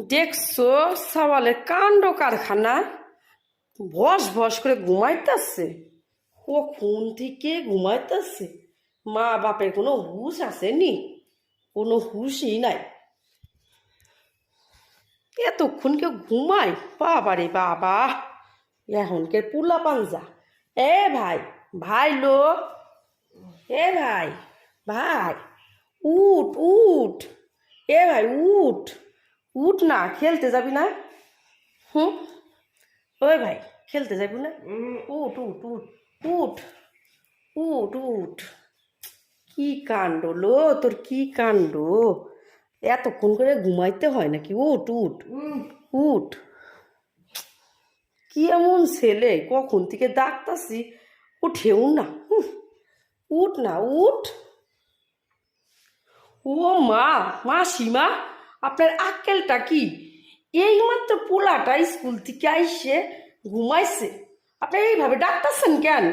দেখছ সওয়ালের কাণ্ড কারখানা। বস বস করে ঘুমাইতেছে। কখন থেকে ঘুমাইতেছে? মা বাপের কোনো হুশ আসেনি? কোনো হুশই নাই। এতক্ষণ কেউ ঘুমায়? বাবা রে বাবা। এখনকে পুলা পাঞ্জা। এ ভাই ভাই লো। এ ভাই ভাই, উঠ উঠ। এ ভাই, উঠ। উঠ না খেলতে যাবি না? হুম? ওই ভাই খেলতে যাবি না? উঠ উঠ উঠ উঠ উঠ উঠ। কি কাণ্ড লো তোর কি কাণ্ড? এতক্ষণ করে ঘুমাইতে হয় নাকি? উঠ উঠ উঠ। কি এমন ছেলে? কখন থেকে ডাকতাছি? উঠেও না উঠ না উঠ। ও মা মাসিমা। আপনার আক্কেলটা কি? এইমাত্র পোলাটা স্কুল থেকে আইসে ঘুমাইছে। আপনি এইভাবে ডাকতেছেন কেন?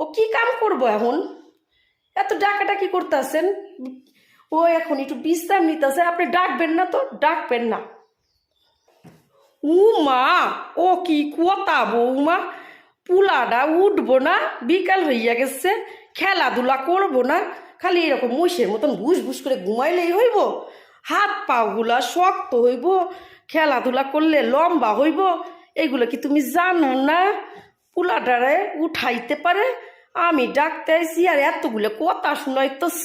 ও কি কাম করব এখন? এত ডাকাডাকি করতেছেন। ও এখন একটু বিশ্রাম নিতেছে, আপনি ডাকবেন না তো? ডাকবেন না। উমা, ও কি কথা বৌমা? পুলাডা উঠবো না, বিকাল হইয়া গেছে, খেলাধুলা করব না, খালি এরকম মুষের মতন ঘুষ ঘুষ করে ঘুমাইলেই হইব। হাত পাগুলা শক্ত হইব, খেলাধুলা করলে লম্বা হইব, এগুলো কি তুমি জানো না? পুলাডারে উঠাইতে পারে, আমি ডাকতে আইছি আর এতগুলো কথা শুনাইতেছ।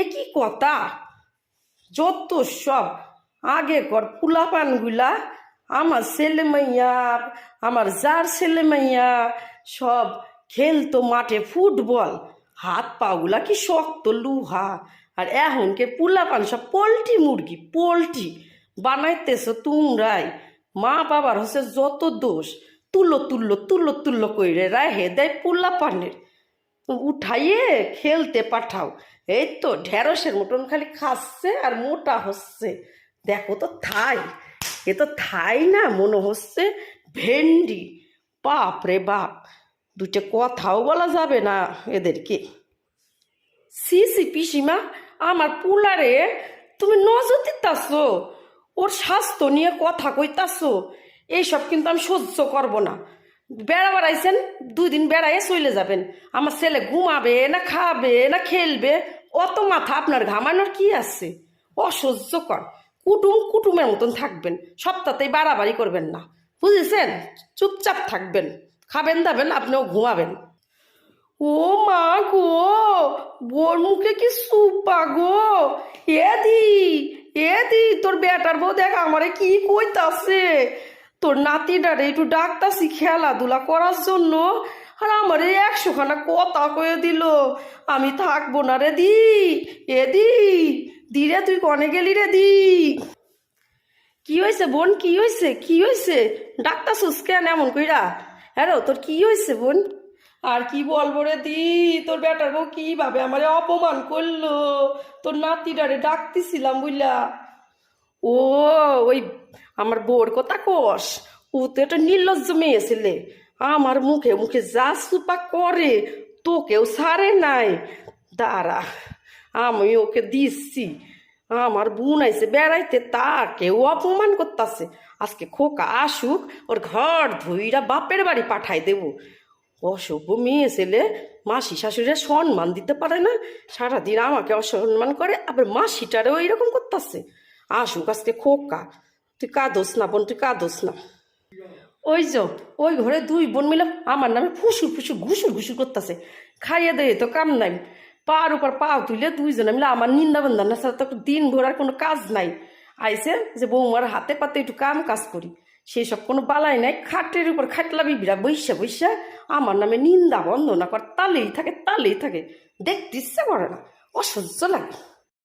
এ কি কথা? যত সব আগেকর পুলাপানগুলা, আমার ছেলে মাইয়া, আমার যার ছেলে মাইয়া, সব খেলতো মাঠে ফুটবল। হাত পাগুলা কি শক্ত লুহা আর এখনকে পুলাপান সব পোলট্রি মুরগি, পোলট্রি। বানাইতেছো তোমরাই। মা বাবার হচ্ছে যত দোষ, তুলো তুল্লো তুল্লো তুল্লো কইরে রাহে দেয় পুলাপানের উঠাইয়ে খেলতে পাঠাও। এই তো ঢেঁড়সের মতন খালি খাচ্ছে আর মোটা হচ্ছে। দেখো তো থাই, এ তো থাই না, মনে হচ্ছে ভেন্ডি। বাপ রে বাপ দুটো কথাও বলা যাবে না এদেরকে। সি সি, পিসিমা আমার পুলারে তুমি নজর দিতাছো, ওর স্বাস্থ্য নিয়ে কথা কইতাছো, এইসব কিন্তু আমি সহ্য করব না। বেড়া বেড়াইছেন, দুই দিন বেড়াইয়ে চলে যাবেন। আমার ছেলে ঘুমাবে না খাবে না খেলবে, অত মাথা আপনার ঘামানোর কি আছে? অসহ্যকর কুটুম কুটুমের মতন থাকবেন, সপ্তাহতেই বাড়াবাড়ি করবেন না। বুঝেছেন? চুপচাপ থাকবেন। খাবেন দাবেন, আপনিও ঘুমাবেন। ও মা গো, বোর মুখে কি সুপা গো? এ দি এ দি, তোর বেটার বউ দেখ আমারে কি কইতাছে। তোর নাতিটারে একটু ডাকতাছি খেলাধুলা করার জন্য, আর আমারে একশো খানা কথা কয়ে দিল, আমি থাকব না রে দি, এ দি দি রে, তুই কনে গেলি রে দি? কি হয়েছে বোন, কি হয়েছে কি হয়েছে ডাক্তার সুস কেন এমন কইরা? হ্যাঁ তোর কি হয়েছে বোন? আর কি বলব রে দি? তোর বেটার বউ কীভাবে আমারে অপমান করল? তোর নাতিটারে ডাকতেছিলাম বুঝলা ও, ওই আমার বউর কথা কস? ও তো একটা নির্লজ্জ মেয়ে ছেলে। আমার মুখে মুখে যা সুপা করে, তোকেও সারে নাই। দাঁড়া, আমি ওকে দিচ্ছি। আমার বোন আইসে বেড়াইতে, তাকেও অপমান করতেছে। আজকে খোকা আসুক, ওর ঘর ধুইরা বাপের বাড়ি পাঠাই দেব। অসভ্য মেয়ে ছেলে। মাসি শাশুড়িরা সম্মান দিতে পারে না। সারাদিন আমাকে অসম্মান করে, আবার মাসিটারেও এইরকম করতেছে। আসুক আজকে খোকা। তুই কাঁদোস না বোন, তুই কাঁদোস না। ওই যে, ওই ঘরে দুই বোন মিলে আমার নামে ফুসুর ফুসুর ঘুসুর ঘুসুর করতেছে। খাইয়ে দেয় তো কাম নাই। পার উপর পাও তুলে দুইজনে মিলে আমার নিন্দা বন্দার সাথে তো দিন ভোর কোনো কাজ নাই। আইসে যে বৌমার হাতে পাতে একটু কাম কাজ করি। সেই সব কোনো বালাই নাই, খাটের উপর খাটলা বিবিরা বৈশা বৈশা আমার নামে নিন্দা বন্দনা কর, তালেই থাকে তালেই থাকে। দেখতে ইচ্ছে করে না, অসহ্য লাগে।